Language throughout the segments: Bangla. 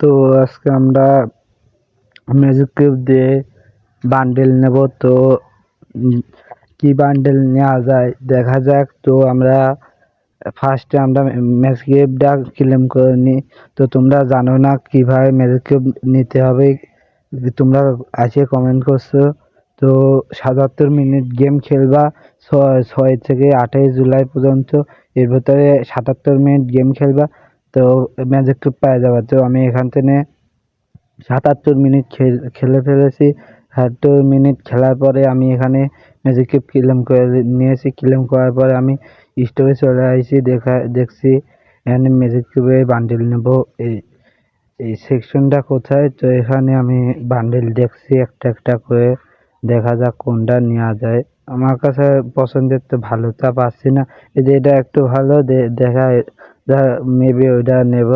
তো আজকে আমরা ম্যাজিক কিউব দিয়ে বান্ডেল নেব। তো কি বান্ডেল নেওয়া যায়? দেখা যাক। তো আমরা ফার্স্টে আমরা ম্যাজিক কিউবটা ক্লেম করে নিই। তো তোমরা জানো না কীভাবে ম্যাজিক কিউব নিতে হবে? তোমরা আছে কমেন্ট করছ। তো সাতাত্তর মিনিট গেম খেলবা। ছয় থেকে আঠাশ জুলাই পর্যন্ত এর ভেতরে সাতাত্তর মিনিট গেম খেলবা। তো ম্যাজিক কিউব পাওয়া যাবে। তো আমি এখান থেকে সাতাত্তর মিনিট খেল- ফেলেছি। সাতাত্তর মিনিট খেলার পরে আমি এখানে ম্যাজিক কিউব ক্লেম করে নিয়েছি। ক্লেম করার পরে আমি স্টোরে চলে আসছি, দেখা, দেখছি এখানে ম্যাজিক কিউবে বান্ডেল নেব, এই এই সেকশনটা কোথায়? তো এখানে আমি বান্ডেল দেখছি একটা একটা করে। দেখা যাক কোনটা নেওয়া যায়। আমার কাছে পছন্দের তো ভালো ভালোটা পাচ্ছি না। এই যে এটা একটু ভালো, দে- দেখা মেবি ওইটা নেব।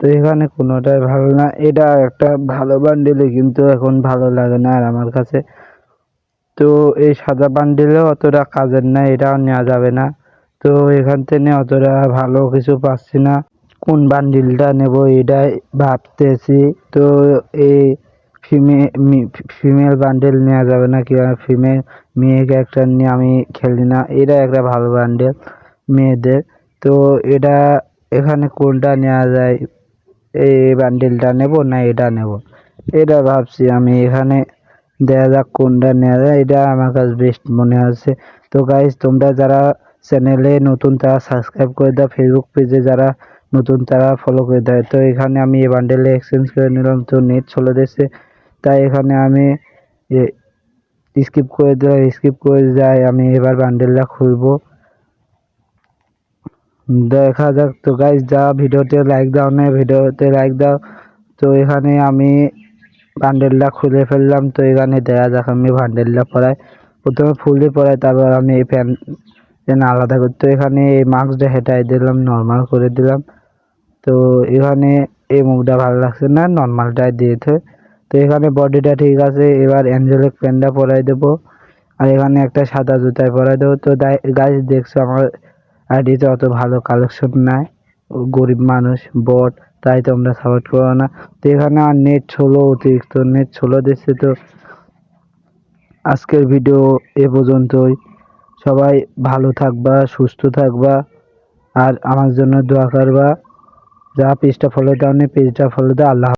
তো এখানে কোনোটাই ভালো না। এটা একটা ভালো বান্ডেলই কিন্তু এখন ভালো লাগে না আর আমার কাছে। তো এই সাদা বান্ডেলও অতটা কাজের না এটাও নেওয়া যাবে না। তো এখান থেকে অতটা ভালো কিছু পাচ্ছি না। কোন বান্ডিলটা নেব এটাই ভাবতেছি। তো এই ফিমে ফিমেল বান্ডেল নেওয়া যাবে না কি ফিমেল মেয়ে ক্যারেক্টার নিয়ে আমি খেলি না। এটা একটা ভালো বান্ডেল মেয়েদের। তো এটা এখানে কোনটা নেওয়া যায়? এই বান্ডেলটা নেব না এটা নেব? এটা ভাবছি আমি এখানে দেখা যাক কোনটা নেওয়া যায়, এটা আমার কাছে বেস্ট মনে হচ্ছে তো গাইজ তোমরা যারা চ্যানেলে নতুন তারা সাবস্ক্রাইব করে দাও ফেসবুক পেজে যারা নতুন তারা ফলো করে দেয় তো এখানে আমি এই বান্ডেলে এক্সচেঞ্জ করে নিলাম, তো নেট চলে দিচ্ছে তাই এখানে আমি স্কিপ করে দিলাম স্কিপ করে যাই, আমি এবার বান্ডেলটা খুলবো। দেখা যাক তো গাইজ যা ভিডিওতে লাইক দাও না, ভিডিওতে লাইক দাও। তো এখানে আমি বান্ডেলটা খুলে ফেললাম, তো এখানে দেখা যাক আমি বান্ডেলটা পরাই প্রথমে ফুলে পরাই তারপর আমি এই প্যান প্যান আলাদা করতে এখানে এই মাস্কটা হেঁটাই দিলাম নর্মাল করে দিলাম। তো এখানে এই মুখটা ভালো লাগছে না নর্মালটাই দিয়েছে তো এখানে বডিটা ঠিক আছে, এবার অ্যাঞ্জেলিক প্যান্টটা পরাই দেবো। আর এখানে একটা সাদা জুতায় পরাই দেবো। তো গাছ দেখছ আমার আইডিতে অত ভালো কালেকশন নাই। গরিব মানুষ বট তাই তোমরা সাপোর্ট করো না। তো এখানে আর নেট ষোলো অতিরিক্ত নেট ষোলো দিচ্ছে তো আজকের ভিডিও এ পর্যন্তই। সবাই ভালো থাকবা, সুস্থ থাকবা, আর আমার জন্য দোয়া করবা। যা পেজটা ফলো দাও নি পেজটা ফলো দাও, আল্লাহ